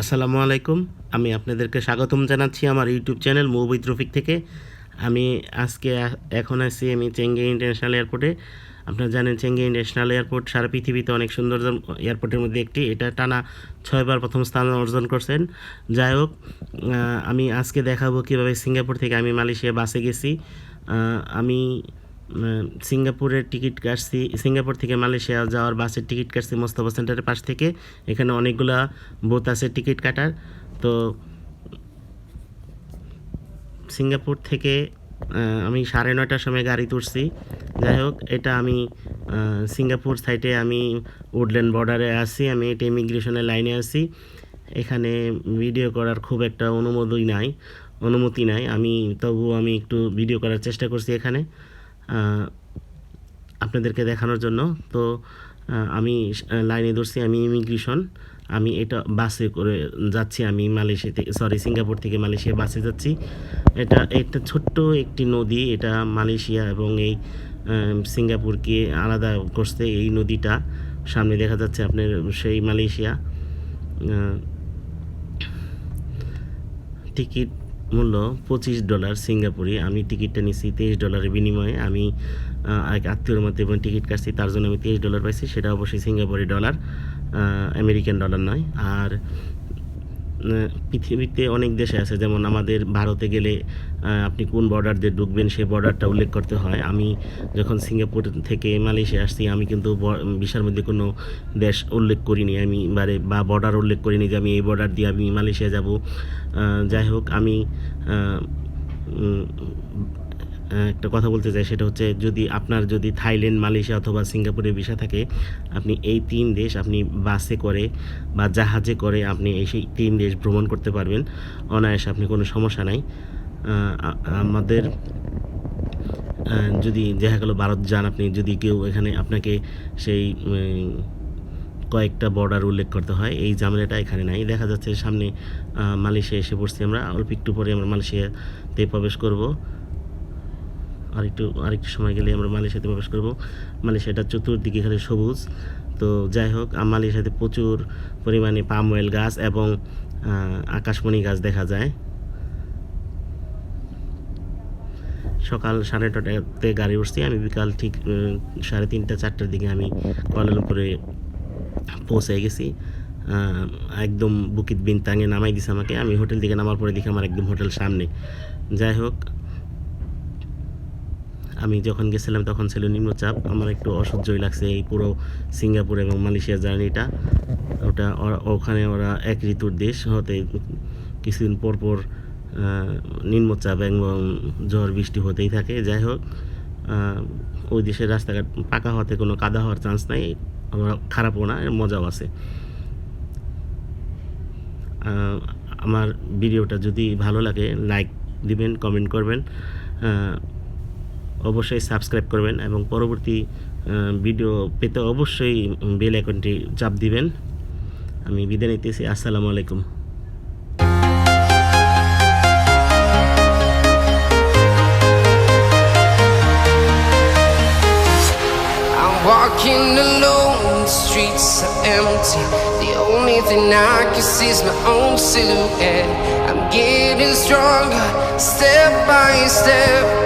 আসসালামু আলাইকুম। আমি আপনাদেরকে স্বাগতম জানাচ্ছি আমার ইউটিউব চ্যানেল মুভিদ রফিক থেকে। আমি আজকে এখন আছি আমি চেঙ্গে ইন্টারন্যাশনাল এয়ারপোর্টে। আপনারা জানেন চেঙ্গে ইন্টারন্যাশনাল এয়ারপোর্ট সারা পৃথিবীতে অনেক সুন্দর এয়ারপোর্টের মধ্যে একটি। এটা টানা ছয়বার প্রথম স্থান অর্জন করছেন। যাই হোক আমি আজকে দেখাবো কীভাবে সিঙ্গাপুর থেকে আমি মালয়েশিয়া বাসে গেছি। আমি সিঙ্গাপুরের টিকিট কাটছি, সিঙ্গাপুর থেকে মালয়েশিয়া যাওয়ার বাসের টিকিট কাটছি মোস্তফা সেন্টারের পাশ থেকে। এখানে অনেকগুলা বুথ আছে টিকিট কাটার। তো সিঙ্গাপুর থেকে আমি সাড়ে নয়টার সময় গাড়ি তুলছি। যাই হোক, এটা আমি সিঙ্গাপুর সাইডে আমি উডল্যান্ড বর্ডারে আছি, আমি এটা ইমিগ্রেশনের লাইনে আছি। এখানে ভিডিও করার খুব একটা অনুমোদই নাই, অনুমতি নাই। আমি, তবুও আমি একটু ভিডিও করার চেষ্টা করছি এখানে। আপনাদেরকে দেখানোর জন্য। তো আমি লাইনে ধরছি, আমি ইমিগ্রেশন। আমি এটা বাসে করে যাচ্ছি, আমি মালয়েশিয়া থেকে সরি সিঙ্গাপুর থেকে মালয়েশিয়া বাসে যাচ্ছি। এটা একটা ছোট্ট একটি নদী, এটা মালয়েশিয়া এবং এই সিঙ্গাপুরকে আলাদা করছে এই নদীটা। সামনে দেখা যাচ্ছে আপনার সেই মালয়েশিয়া। টিকিট মূল্য পঁচিশ ডলার সিঙ্গাপুরে। আমি টিকিটটা নিছি তেইশ ডলারের বিনিময়ে। আমি এক আত্মীয়র মধ্যে এবং টিকিট কাটছি, তার জন্য আমি তেইশ ডলার পাইছি। সেটা অবশ্যই সিঙ্গাপুরি ডলার আমেরিকান ডলার নয়। আর পৃথিবীতে অনেক দেশে আছে, যেমন আমাদের ভারতে গেলে আপনি কোন বর্ডার দিয়ে ঢুকবেন সেই বর্ডারটা উল্লেখ করতে হয়। আমি যখন সিঙ্গাপুর থেকে মালয়েশিয়া আসছি, আমি কিন্তু বিশ্বের মধ্যে কোনো দেশ উল্লেখ করিনি। আমি বারে, বা বর্ডার উল্লেখ করিনি যে আমি এই বর্ডার দিয়ে আমি মালয়েশিয়া যাব। যাই হোক, আমি একটা কথা বলতে চাই, সেটা হচ্ছে যদি আপনার যদি থাইল্যান্ড, মালয়েশিয়া অথবা সিঙ্গাপুরে ভিসা থাকে, আপনি এই তিন দেশ আপনি বাসে করে বা জাহাজে করে আপনি এই সেই তিন দেশ ভ্রমণ করতে পারবেন। অনায়াসে আপনি কোনো সমস্যা নাই। আমাদের যদি দেখা গেলো ভারত যান আপনি, যদি কেউ এখানে আপনাকে সেই কয়েকটা বর্ডার উল্লেখ করতে হয়, এই ঝামেলাটা এখানে নাই। দেখা যাচ্ছে সামনে মালয়েশিয়া এসে পড়ছি আমরা, অল্প একটু পরে আমরা মালয়েশিয়াতে প্রবেশ করব। আরেকটু আরেকটু সময় গেলে আমরা মালয়েশিয়াতে প্রবেশ করব। মালয়েশিয়াটা চতুর্দিকে খালি সবুজ। তো যাই হোক মালয়েশিয়াতে প্রচুর পরিমাণে পাম অয়েল গাছ এবং আকাশমণি গাছ দেখা যায়। সকাল সাড়ে নটাতে গাড়ি উঠছি। আমি বিকাল ঠিক সাড়ে তিনটা, চারটার দিকে আমি কুয়ালালামপুরে পৌঁছে গেছি। একদম বুকিত বিনতাঙে নামাই দিছে আমাকে। আমি হোটেল থেকে নামার পরে দেখি আমার একদম হোটেল সামনে। যাই হোক আমি যখন গেছিলাম তখন ছিল নিম্নচাপ। আমার একটু অসহ্যই লাগছে এই পুরো সিঙ্গাপুর এবং মালয়েশিয়া জার্নিটা। ওটা ওখানে ওরা এক ঋতুর দেশ হতে কিছুদিন পর পর নিম্নচাপ এবং ঝড় বৃষ্টি হতেই থাকে। যাই হোক ওই দেশের রাস্তাঘাট পাকা হওয়াতে কোনো কাদা হওয়ার চান্স নাই। আবার খারাপও না, মজাও আছে। আমার ভিডিওটা যদি ভালো লাগে লাইক দিবেন কমেন্ট করবেন। অবশ্যই সাবস্ক্রাইব করবেন এবং পরবর্তী ভিডিও পেতে অবশ্যই বেল আইকনটি চাপ দিবেন আমি বিদায় নিতেছি আসসালামু আলাইকুম walking alone, the streets are empty. The only thing I can see is my own silhouette. I'm getting stronger, step by step.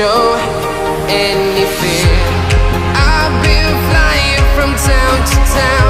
show any fear. I've been flying from town to town.